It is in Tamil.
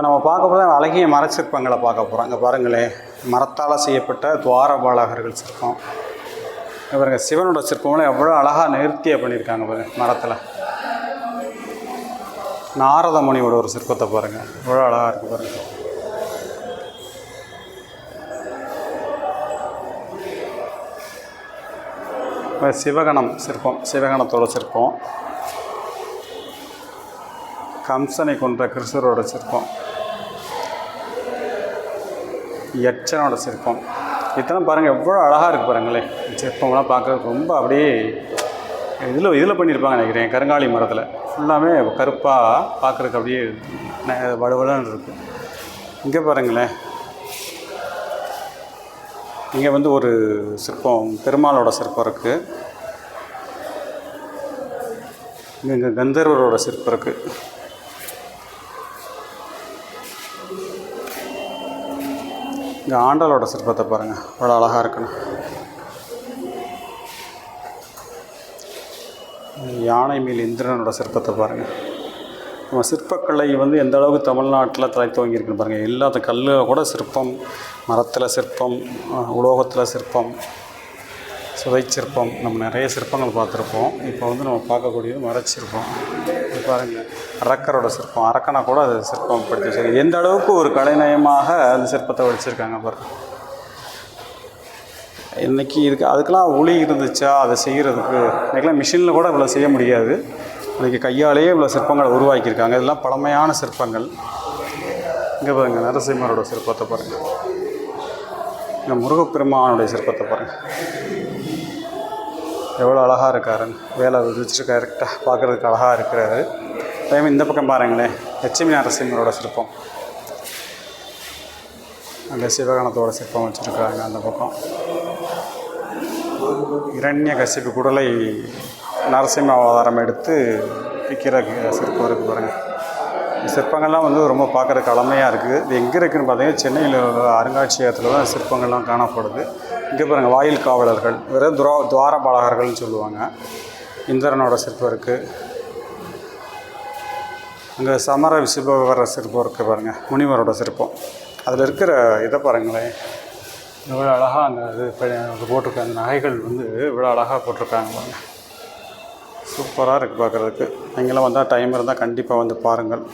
இப்போ நம்ம பார்க்க போகிற அழகிய மரச்சிற்பங்களை பார்க்க போகிறோம் இங்கே பாருங்களேன். மரத்தால் செய்யப்பட்ட துவாரபாலகர்கள் சிற்பம். பாருங்க சிவனோட சிற்பம்லாம் எவ்வளோ அழகாக நேர்த்தியாக பண்ணியிருக்காங்க பாருங்க மரத்தில். நாரத முனியோட ஒரு சிற்பத்தை பாருங்கள் எவ்வளோ அழகாக இருக்குது பாருங்கள் சிவகணம் சிற்பம் சிவகணத்தோட சிற்பம். கம்சனை கொன்ற கிருஷ்ணரோட சிற்பம். யட்சனோட சிற்பம். இதெல்லாம் பாருங்கள் எவ்வளோ அழகாக இருக்குது பாருங்களேன் சிற்பம்லாம் பார்க்குறதுக்கு ரொம்ப அப்படியே இதில் இதில் பண்ணியிருப்பாங்க நினைக்கிறேன் கருங்காலி மரத்தில். ஃபுல்லாமே கருப்பாக பார்க்குறதுக்கு அப்படியே வலுவலன்னு இருக்குது இங்கே பாருங்களேன். இங்கே வந்து ஒரு சிற்பம் பெருமாளோட சிற்பம் இருக்குது இங்கே கந்தர்வரோட சிற்பம் இருக்குது இங்கே ஆண்டாளோட சிற்பத்தை பாருங்கள் அவ்வளோ அழகாக இருக்குன்னு யானை மேல் இந்திரனோட சிற்பத்தை பாருங்கள் நம்ம சிற்பக்கலை வந்து எந்த அளவுக்கு தமிழ்நாட்டில் தலை துவங்கியிருக்குன்னு பாருங்கள் எல்லாத்த கல்லில் கூட சிற்பம் மரத்தில் சிற்பம் உலோகத்தில் சிற்பம் சுவை சிற்பம் நம்ம நிறைய சிற்பங்கள் பார்த்துருப்போம். இப்போ வந்து நம்ம பார்க்கக்கூடியது மரச்சிற்பம். பாருங்கள் அரக்கரோட சிற்பம். அரக்கனை கூட அது சிற்பம் படித்து வச்சிருக்கு எந்த அளவுக்கு ஒரு கலைநயமாக அந்த சிற்பத்தை வடிச்சிருக்காங்க பாருங்கள் இன்றைக்கி இதுக்கு அதுக்கெல்லாம் ஒளி இருந்துச்சா? அதை செய்கிறதுக்கு இன்றைக்கெல்லாம் மிஷினில் கூட இவ்வளோ செய்ய முடியாது. இன்றைக்கி கையாலேயே இவ்வளோ சிற்பங்களை உருவாக்கியிருக்காங்க. இதெல்லாம் பழமையான சிற்பங்கள். இங்கே பாருங்கள் நரசிம்மரோட சிற்பத்தை பாருங்கள் இந்த முருகப்பெருமானுடைய சிற்பத்தை பாருங்கள் எவ்வளோ அழகாக இருக்காருன்னு வேலை வச்சுட்டு கரெக்டாக பார்க்குறதுக்கு அழகாக இருக்கிறாரு. அதே மாதிரி இந்த பக்கம் பாருங்களேன் லட்சுமி நரசிம்மரோட சிற்பம். அங்கே சிவகணத்தோட சிற்பம் வச்சுருக்காங்க அந்த பக்கம். இரண்ய கசிப்பு குடலை நரசிம்ம அவதாரம் எடுத்து விற்கிற சிற்பம் இருக்குது பாருங்கள் சிற்பங்கள்லாம் வந்து ரொம்ப பார்க்குற அழமையாக இருக்குது. இது எங்கே இருக்குதுன்னு பார்த்தீங்கன்னா சென்னையில் உள்ள அருங்காட்சியகத்தில் தான் சிற்பங்கள்லாம் காணப்படுது. இங்கே பாருங்கள் வாயில் காவலர்கள் வெறும் துரா துவாரபாலகர்கள்னு சொல்லுவாங்க. இந்திரனோட சிற்பம் இருக்குது அங்கே சமர விசுபவர சிற்பம் இருக்குது பாருங்கள் முனிவரோட சிற்பம். அதில் இருக்கிற இதை பாருங்களேன் இவ்வளோ அழகாக அந்த இது அது போட்டிருக்க அந்த நகைகள் வந்து இவ்வளோ அழகாக போட்டிருக்காங்க பாருங்கள் சூப்பராக இருக்குது பார்க்குறதுக்கு. நீங்களும் வந்தால் டைம் இருந்தால் கண்டிப்பாக வந்து பாருங்கள்.